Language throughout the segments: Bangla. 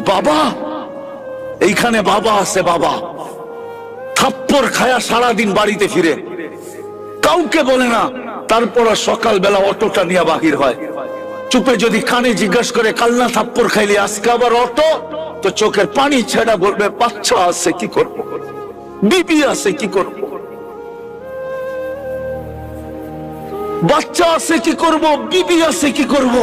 বাবা, এইখানে বাবা আছে বাবা। থাপ্পর খায়া সারাদিন বাড়িতে ফিরে। কাউকে বলে না, তারপর সকালবেলা অটোটা নিয়ে বাহির হয়। চুপে যদি কানে জিজ্ঞাসা করে, কালনা থাপ্পর খাইলি, আজকে আবার অটো? তো চোখের পানি ছেড়া বলবে, বাচ্চা আছে, কি করব? বিবি আছে, কি করব? বাচ্চা আছে, কি করব? বিবি আছে, কি করব?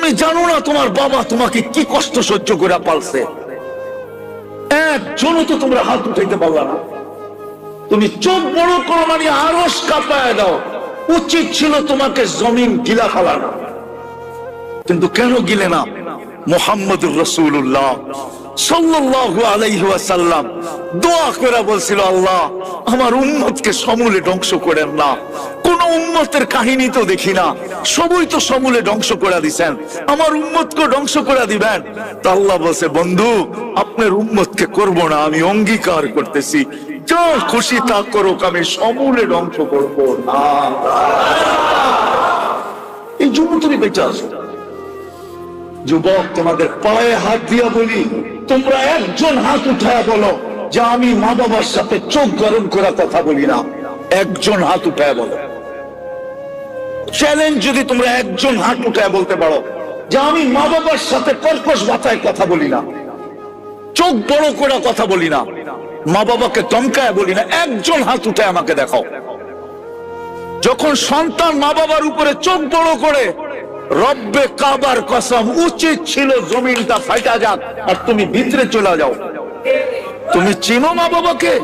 তুমি জানো না তোমার বাবা তোমাকে কি কষ্ট সহ্য করে পালছে? একজনও তো তোমরা হাত উঠাইতে পারলা না। তুমি চোখ বড় করো মানে আরস কাঁপায় দাও। উচিত ছিল তোমাকে জমিন গিলা খালানো কিন্তু কেন গিলে না? মোহাম্মদুর রসুল্লাহ দোয়া করে বলছিল, আল্লাহ, আমার সমূলে ধ্বংস করেন না। কোন কাহিনী তো দেখি না। সবই তো সমূলে ধ্বংস করে আমার ধ্বংস করে দিবেন। তা আল্লাহ বলছে, বন্ধু, আপনার উম্মতকে করব না, আমি অঙ্গীকার করতেছি। যা খুশি তা করুক, আমি সমূলে ধ্বংস করব না। এই জন্য তুমি বেঁচে আসো যুবক, তোমাদের পায়ে হাত দিয়া বলি, তোমরা একজন হাত উঠায় বলো যে আমি মা বাবার সাথে চোখ গরম করা কথা বলি না। একজন হাত উঠায় বলো। চ্যালেঞ্জ যদি তোমরা একজন হাত উঠায় বলতে পারো যে আমি মা বাবার সাথে কর্কশ ভাষায় কথা বলি না, চোখ বড় করে কথা বলি না মা বাবাকে দমকায় বলি না, একজন হাত উঠায় আমাকে দেখাও যখন সন্তান মা বাবার উপরে চোখ বড় করে রব্বে কাবার কসম, উচিত ছিল জমিনটা ফাইটা যাক, আর তুমি ভিতরে চলে যাও। তুমি চিনো মা বাবাকে?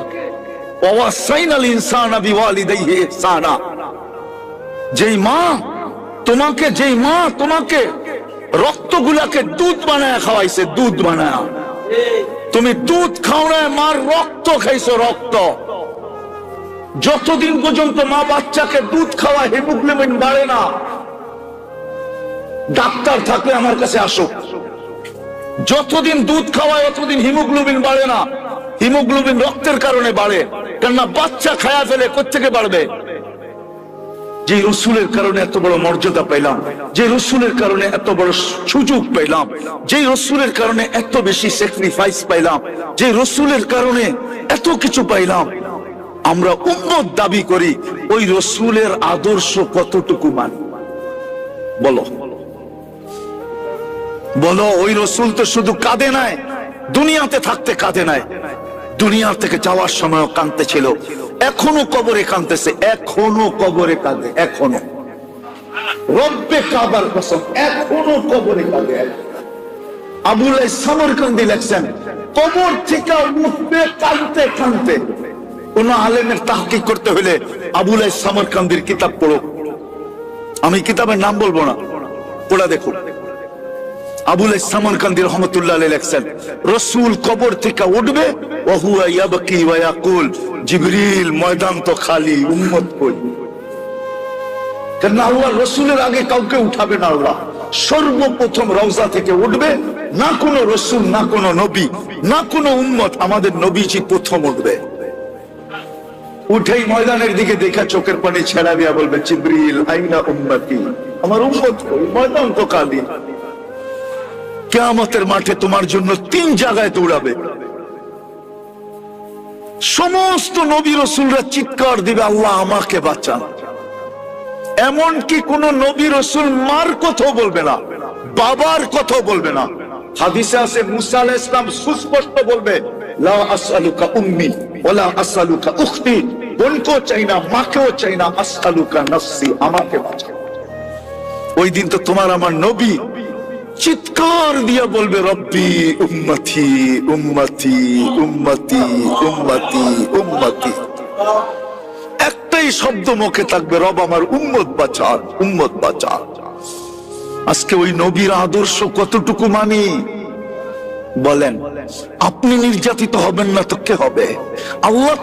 দুধ বানায় খাওয়াইছে, দুধ বানায়। তুমি দুধ খাও না মার রক্ত খাইছো, রক্ত। যতদিন পর্যন্ত মা বাচ্চাকে দুধ খাওয়া হিমোগ্লোবিন বাড়ে না। ডাক্তার থাকলে আমার কাছে আসো। যতদিন দুধ খাওয়ায় ততদিন হিমোগ্লোবিন বাড়ে না। হিমোগ্লোবিন রক্তের কারণে বাড়ে। কেননা বাচ্চা খায়া ফেলে কোথেকে বাড়বে? যে রসুলের কারণে এত বড় মর্যাদা পেলাম যে রসুলের কারণে এত বড় সুযোগ পেলাম যে রসুলের কারণে এত বেশি স্যাক্রিফাইস পাইলাম, যে রসুলের কারণে এত কিছু পাইলাম, আমরা উন্নত দাবি করি, ওই রসুলের আদর্শ কতটুকু মানি? বলো। বলো, ওই রসুল তো শুধু কাঁদে নাই, দুনিয়াতে থাকতে কাঁদে নাই। দুনিয়া থেকে যাওয়ার সময় কাঁদতে ছিল এখনও কবরে কাঁদতেছে, এখনও কবরে কাঁদে, এখনও। সামরকান্দি কবর থেকে করতে হলে সামরকান্দির কিতাব আমি কিতাবের নাম বলব না ওরা দেখো। আবুল সামরকান্দি রহমতুল্লাহ লেখছেন, রসুল কবর থেকে উঠবে জিবরিল ময়দান তো খালি রসুলের আগে কাউকে উঠাবে না সর্বপ্রথম রওজা থেকে উঠবে, না কোনো রসুল, না কোনো নবী, না কোনো উম্মত, আমাদের নবীজি প্রথম উঠবে। উঠেই ময়দানের দিকে দেখা চোখের পানি ছেড়া দিয়া বলবে, জিবরিল, আইনা উম্মতি? আমার উম্মত কই? ময়দান তো খালি। কেয়ামতের মাঠে তোমার জন্য তিন জায়গায় দৌড়াবে। সমস্ত নবী রসুলরা চিৎকার দিবে, আল্লাহ, আমাকে বাঁচান। এমনকি কোন নবী রসুল মার কথাও বলবে না, বাবার কথাও বলবে না। হাদিসে আছে, মুসা ইসলাম সুস্পষ্ট বলবে, লা আসআলুকা উম্মি ওয়ালা আসআলুকা উখতি। বোনকেও চাই না, মাকেও চাই না আমাকে বাঁচাও। ওই দিন তো তোমার আমার নবী চিৎকার দিয়া বলবে, রব্বি, উম্মতি উম্মতি উম্মতি উম্মতি উম্মতি। একটাই শব্দ মুখে থাকবে, রব আমার উম্মত বাঁচান উম্মত বাঁচান। আজকে ওই নবীর আদর্শ কতটুকু মানি? বলেন, আপনি নির্যাতিত হবেন না তো কে হবে? আল্লাহ